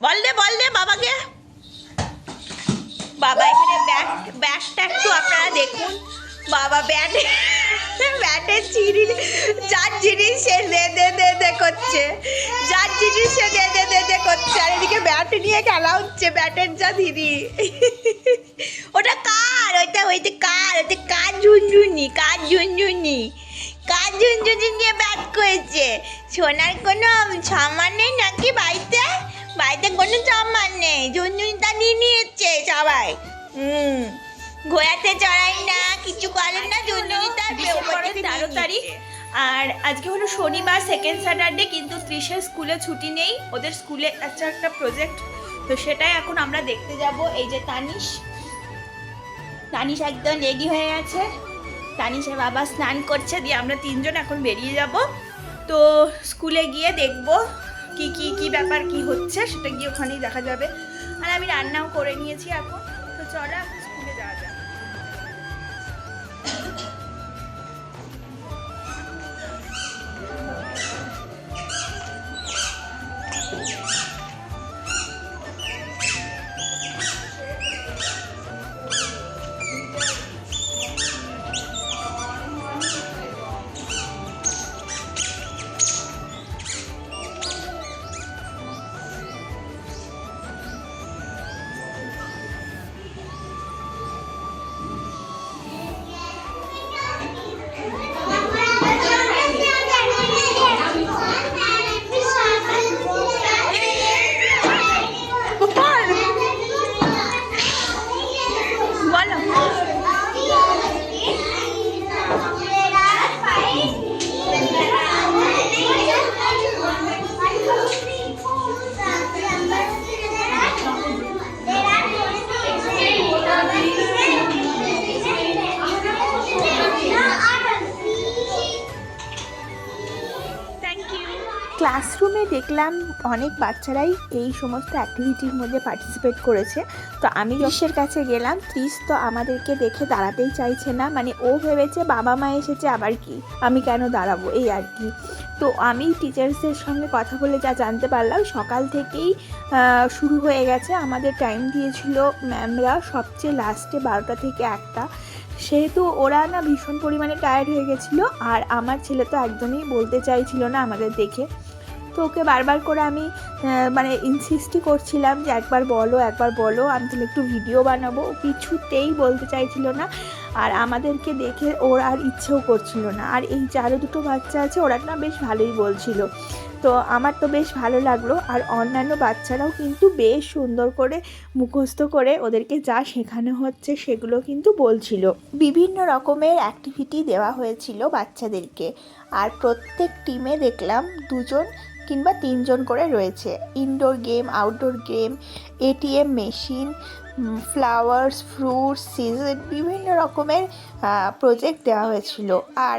বল দে বল দে বাবাকে। বাবা এখানে ব্যাট ব্যাটটা একটু আপনারা দেখুন। বাবা ব্যাটে ব্যাটে চিড়ি যার জিনিস সে দে দে দে দে করছে। যার জিনিস সে দে দে দে দে করছে। আর এদিকে ব্যাট নিয়ে খেলা হচ্ছে, ব্যাটের যা দিদি। ওটা কার? ওইটা ওইটা কার? ওইটা কার ঝুনঝুনি কার ঝুনঝুনি? কার ঝুনঝুনি নিয়ে ব্যাট করেছে? সোনার কোনো সামান নেই নাকি বাড়িতে? ঝুনঝুনিটা নিয়ে নিয়েছে সবাই। হুম। ঘোড়াতে চড়াই না কিছু করে না ঝুনঝুনিটা তেরো তারিখ। আর আজকে হলো শনিবার সেকেন্ড স্যাটারডে কিন্তু ত্রিশের স্কুলে ছুটি নেই। ওদের স্কুলে একটা একটা প্রজেক্ট তো সেটাই এখন আমরা দেখতে যাব। এই যে তানিশ। তানিশ একদম রেডি হয়ে গেছে। তানিশের বাবা স্নান করছে দিয়ে আমরা তিনজন এখন বেরিয়ে যাব। তো স্কুলে গিয়ে দেখব কি কি কি ব্যাপার কি হচ্ছে সেটা গিয়ে ওখানেই দেখা যাবে। আর আমি রান্নাও করে নিয়েছি এখন। তো চলো ক্লাসরুমে দেখলাম অনেক বাচ্চারাই এই সমস্ত অ্যাক্টিভিটির মধ্যে পার্টিসিপেট করেছে। তো আমি যশের কাছে গেলাম ত্রিস তো আমাদেরকে দেখে দাঁড়াতেই চাইছে না। মানে ও ভেবেছে বাবা মা এসেছে আবার কি? আমি কেন দাঁড়াবো? এই আর কি। তো আমি টিচার্সদের সঙ্গে কথা বলে যা জানতে পারলাম সকাল থেকেই শুরু হয়ে গেছে। আমাদের টাইম দিয়েছিল ম্যামরা সবচেয়ে লাস্টে বারোটা থেকে একটা। সেহেতু ওরা না ভীষণ পরিমাণে টায়ার্ড হয়ে গেছিল আর আমার ছেলে তো একদমই বলতে চাইছিল না আমাদের দেখে। তো ওকে বারবার করে আমি মানে ইনসিস্টই করছিলাম যে একবার বলো একবার বলো, আমি তাহলে একটু ভিডিও বানাবো। কিছুতেই বলতে চাইছিল না আর আমাদেরকে দেখে ওর আর ইচ্ছেও করছিল না। আর এই যারও দুটো বাচ্চা আছে, ওরা না বেশ ভালোই বলছিল। তো আমার তো বেশ ভালো লাগল। আর অন্যান্য বাচ্চারাও কিন্তু বেশ সুন্দর করে মুখস্থ করে ওদেরকে যা শেখানো হচ্ছে সেগুলো কিন্তু বলছিল। বিভিন্ন রকমের অ্যাক্টিভিটি দেওয়া হয়েছিল বাচ্চাদেরকে। আর প্রত্যেক টিমে দেখলাম দুজন কিংবা তিনজন করে রয়েছে। Indoor game outdoor game ATM machine flowers fruits season বিভিন্ন রকমের প্রজেক্ট দেওয়া হয়েছিল। আর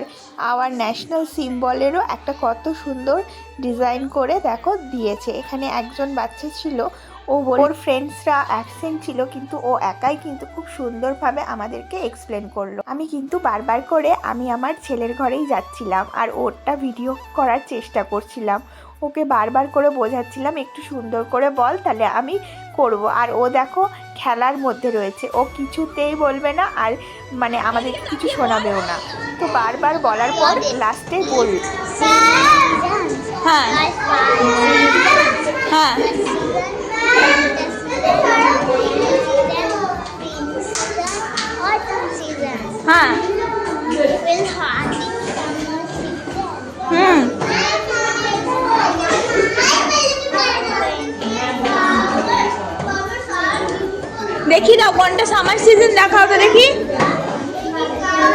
আওয়ার ন্যাশনাল সিম্বলেরও একটা কত সুন্দর ডিজাইন করে দেখো দিয়েছে। এখানে একজন বাচ্চা ছিল ও বল- ওর ফ্রেন্ডসরা অ্যাবসেন্ট ছিল কিন্তু ও একাই কিন্তু খুব সুন্দরভাবে আমাদেরকে এক্সপ্লেন করল। আমি কিন্তু বারবার করে আমি আমার ছেলের ঘরেই যাচ্ছিলাম আর ওরটা ভিডিও করার চেষ্টা করছিলাম। ওকে বারবার করে বোঝাচ্ছিলাম একটু সুন্দর করে বল তাহলে আমি করব। আর ও দেখো খেলার মধ্যে রয়েছে ও কিছুতেই বলবে না আর মানে আমাদের কিছু শোনাবেও না। তো বারবার বলার পর লাস্টে বল হ্যাঁ। হ্যাঁ। দেখি দাও কোনটা সামার সিজন দেখা হবে দেখি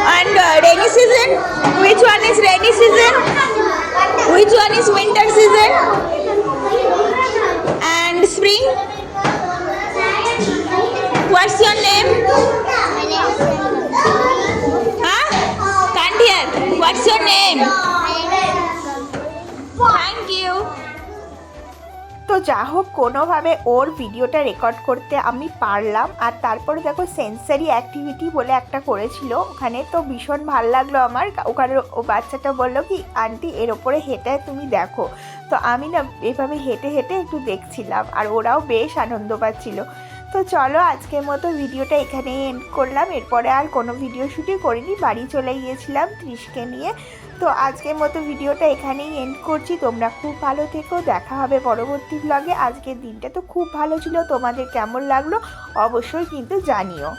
and rainy season which one is rainy season which one is winter season and spring what's your name হ্যাঁ can't hear what's your name তো যা হোক কোনোভাবে ওর ভিডিওটা রেকর্ড করতে আমি পারলাম। আর তারপরে দেখো সেন্সারি অ্যাক্টিভিটি বলে একটা করেছিল ওখানে। তো ভীষণ ভালো লাগল আমার। ওখানে ও বাচ্চাটা বলল কি, আন্টি, এর ওপরে হেঁটে তুমি দেখো। তো আমি না, এভাবে হেঁটে হেঁটে একটু দেখছিলাম। আর ওরাও বেশ আনন্দ পাচ্ছিল। তো চলো আজকের মতো ভিডিওটা এখানেই এন্ড করলাম। এরপরে আর কোনো ভিডিও শুটই করিনি, বাড়ি চলে গিয়েছিলাম ত্রিশকে নিয়ে। তো আজকের মতো ভিডিওটা এখানেই এন্ড করছি। তোমরা খুব ভালো থেকো, দেখা হবে পরবর্তী ব্লগে আজকের দিনটা তো খুব ভালো ছিল, তোমাদের কেমন লাগল অবশ্যই কিন্তু জানিও।